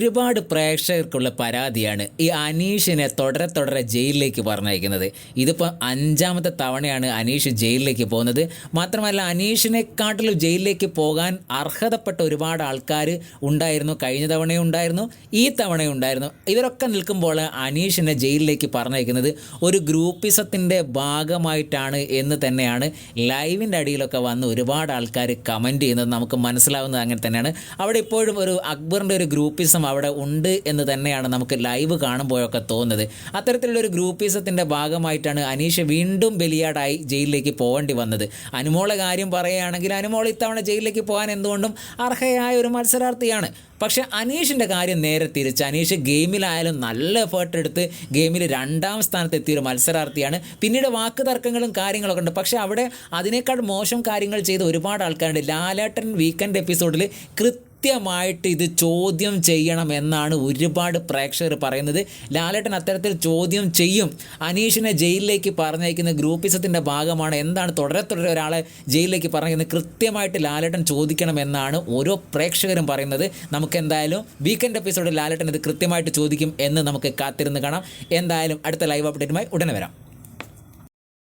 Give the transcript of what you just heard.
ഒരുപാട് പ്രേക്ഷകർക്കുള്ള പരാതിയാണ് ഈ അനീഷിനെ തുടരെ തുടരെ ജയിലിലേക്ക് പറഞ്ഞയക്കുന്നത്. ഇതിപ്പോൾ അഞ്ചാമത്തെ തവണയാണ് അനീഷ് ജയിലിലേക്ക് പോകുന്നത്. മാത്രമല്ല അനീഷിനെക്കാട്ടിലും ജയിലിലേക്ക് പോകാൻ അർഹതപ്പെട്ട ഒരുപാട് ആൾക്കാർ ഉണ്ടായിരുന്നു. കഴിഞ്ഞ തവണയും ഉണ്ടായിരുന്നു ഈ തവണയും ഉണ്ടായിരുന്നു. ഇവരൊക്കെ നിൽക്കുമ്പോൾ അനീഷിനെ ജയിലിലേക്ക് പറഞ്ഞയക്കുന്നത് ഒരു ഗ്രൂപ്പിസത്തിന്റെ ഭാഗമായിട്ടാണ് എന്ന് തന്നെയാണ്. ലൈവിന്റെ അടിയിലൊക്കെ വന്ന് ഒരുപാട് ആൾക്കാർ കമന്റ് ചെയ്യുന്നത് നമുക്ക് മനസ്സിലാവുന്നത് അങ്ങനെ തന്നെയാണ്. അവിടെ ഇപ്പോഴും ഒരു അക്ബറിന്റെ ഒരു ഗ്രൂപ്പിസം അവിടെ ഉണ്ട് എന്ന് തന്നെയാണ് നമുക്ക് ലൈവ് കാണുമ്പോഴൊക്കെ തോന്നുന്നത്. അത്തരത്തിലുള്ള ഒരു ഗ്രൂപ്പിസത്തിന്റെ ഭാഗമായിട്ടാണ് അനീഷ് വീണ്ടും ബലിയാടായി ജയിലിലേക്ക് പോകേണ്ടി വന്നത്. അനുമോളെ കാര്യം പറയുകയാണെങ്കിൽ അനുമോൾ ഇത്തവണ ജയിലിലേക്ക് പോകാൻ എന്തുകൊണ്ടും അർഹയായ ഒരു മത്സരാർത്ഥിയാണ്. പക്ഷേ അനീഷിന്റെ കാര്യം നേരെ തിരിച്ച് അനീഷ് ഗെയിമിലായാലും നല്ല എഫേർട്ട് എടുത്ത് ഗെയിമിൽ രണ്ടാം സ്ഥാനത്ത് എത്തിയൊരു മത്സരാർത്ഥിയാണ്. പിന്നീട് വാക്ക് തർക്കങ്ങളും കാര്യങ്ങളൊക്കെ ഉണ്ട്. പക്ഷേ അവിടെ അതിനേക്കാൾ മോശം കാര്യങ്ങൾ ചെയ്ത ഒരുപാട് ആൾക്കാരുണ്ട്. ലാലേട്ടൻ വീക്കെൻഡ് എപ്പിസോഡിൽ കൃത്യമായിട്ട് ഇത് ചോദ്യം ചെയ്യണം എന്നാണ് ഒരുപാട് പ്രേക്ഷകർ പറയുന്നത്. ലാലേട്ടൻ അത്തരത്തിൽ ചോദ്യം ചെയ്യും. അനീഷിനെ ജയിലിലേക്ക് പറഞ്ഞയക്കുന്ന ഗ്രൂപ്പിസത്തിന്റെ ഭാഗമാണ്. എന്താണ് തുടരെ തുടരെ ഒരാളെ ജയിലിലേക്ക് പറഞ്ഞിരിക്കുന്നത് കൃത്യമായിട്ട് ലാലേട്ടൻ ചോദിക്കണം എന്നാണ് ഓരോ പ്രേക്ഷകരും പറയുന്നത്. നമുക്ക് എന്തായാലും വീക്കെൻഡ് എപ്പിസോഡിൽ ലാലേട്ടൻ ഇത് കൃത്യമായിട്ട് ചോദിക്കും എന്ന് നമുക്ക് കാത്തിരുന്ന് കാണാം. എന്തായാലും അടുത്ത ലൈവ് അപ്ഡേറ്റുമായി ഉടനെ വരാം.